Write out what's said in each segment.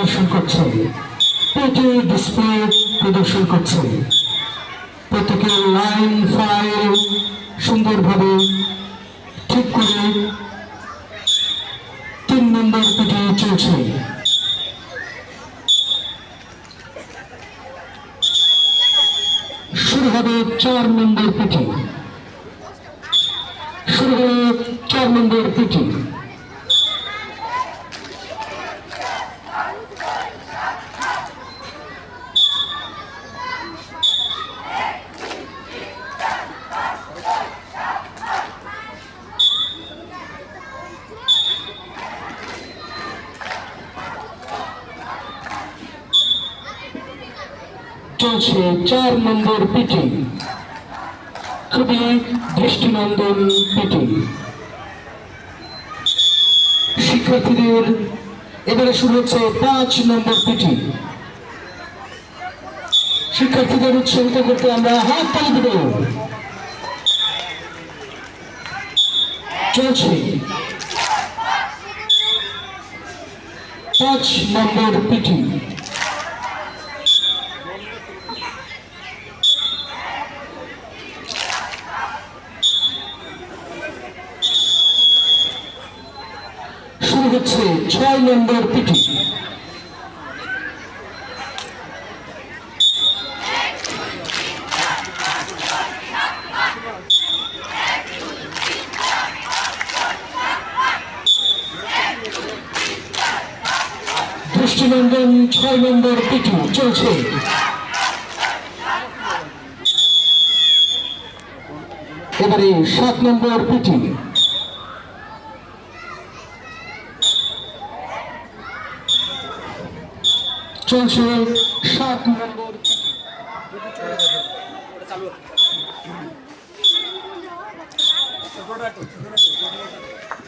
প্রদর্শন করছে পেটে ডিসপ্লে প্রদর্শন করছে প্রত্যেকের লাইন ফাইল সুন্দরভাবে ঠিক করে তিন নম্বর পিঠে চলছে। শুরু হবে চার নম্বর পিঠে শুরু হবে চার নম্বর পিঠে চলছে চার নম্বর পিটি খুবই দৃষ্টিনন্দন পিটি শিক্ষার্থীদের এবারে শুরু হচ্ছে পাঁচ নম্বর পিটি শিক্ষার্থীদের উৎসাহিত করতে আমরা হাত তালি দেব। চলছে। পাঁচ নম্বর পিটি শুরু হচ্ছে ছয় নম্বর পিটি দৃষ্টিনন্দন ছয় নম্বর পিটি চলছে। এবারে সাত নম্বর পিটি চলছে সাত নম্বর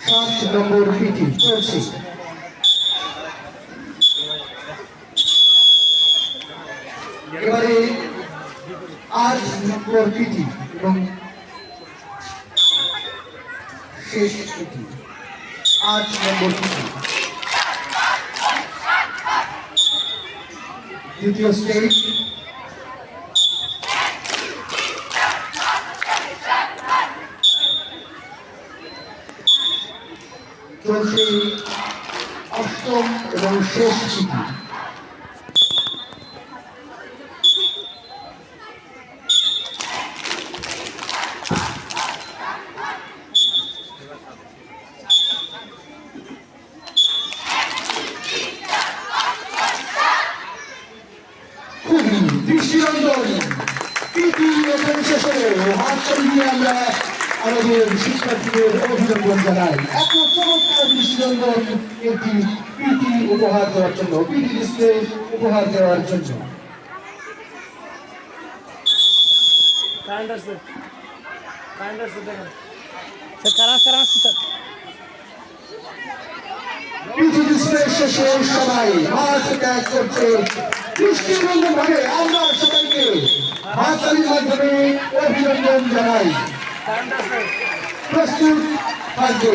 সাত নম্বর পিটি, চলছে। এবারে আট নম্বর পিটি এবং শেষ পিটি। আট নম্বর পিটি। দ্বিতীয় স্টেজ চলছে অষ্টম এবং শেষ চিঠি খুবই দৃষ্টিনন্দন প্রীতি এবং শেষে হাত চালিয়ে আমরা আমাদের শিক্ষার্থীদের অভিনন্দন জানাই এত চমৎকার দৃষ্টিনন্দন একটি প্রীতি উপহার দেওয়ার জন্য প্রীতি ডিসপ্লে উপহার দেওয়ার জন্য কারেন্ট আসছে কারেন্ট আসছে দেখেন স্যার কারা কারা আসছে স্যার ডিসপ্লে শেষে সবাই মাঠ ত্যাগ করছে। দৃষ্টিনন্দন ভাবে আমরা সবাইকে হাততালির মাধ্যমে অভিনন্দন জানাই। প্রস্তুত থাকবে।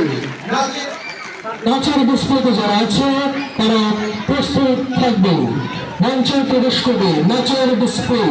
নাচের নাচের যারা আছে, তারা প্রস্তুত থাকবে। মঞ্চে প্রবেশ করবে নাচের ডিসপ্লে